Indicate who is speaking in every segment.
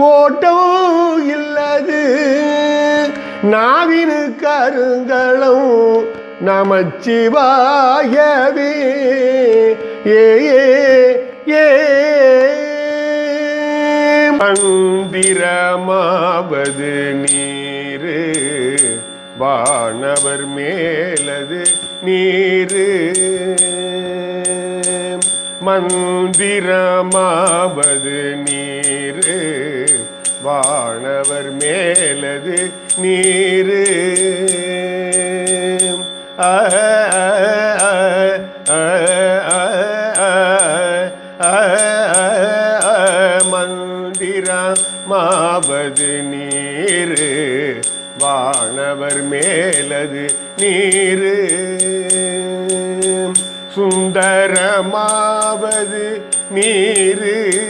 Speaker 1: கோட்டமும் இல்லது. நாவின் கருங்களும் நமச்சிவாயவே. ஏ ஏ. மந்திரமாவது நீரு வானவர் மேலது நீரு. மந்திரமாவது நீரு வானவர் மேலது நீரு. ஆ மந்திரமாவது நீரு. வானவர் மேலது நீரு. சுந்தரமாவது நீரு.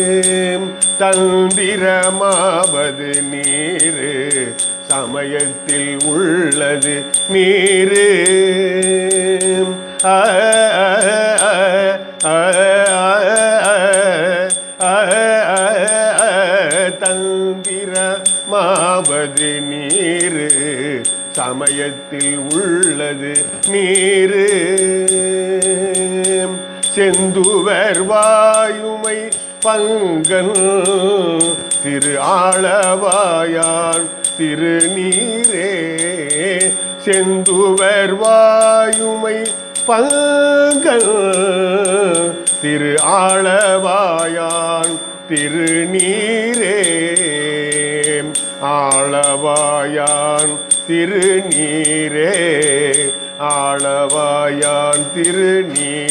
Speaker 1: தந்திரமாவது நீரு சமயத்தில் உள்ளது நீரு ஆ, தந்திரமாவது நீரு சமயத்தில் உள்ளது நீரு செந்துவர் வாயுமை பங்கன். திரு ஆளவாயான் திருநீரே செந்துவர் வாயுமை பங்கன். திரு ஆளவாயான் திருநீரே ஆளவாயான் திருநீரே ஆளவாயான் திருநீர்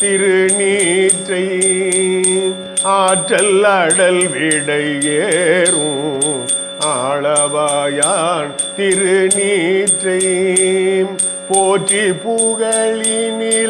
Speaker 1: திருநீற்றை ஆற்றல் அடல் விடையேறும். ஆளவாயான் திருநீற்றை போற்றி புகழினிலாவும்.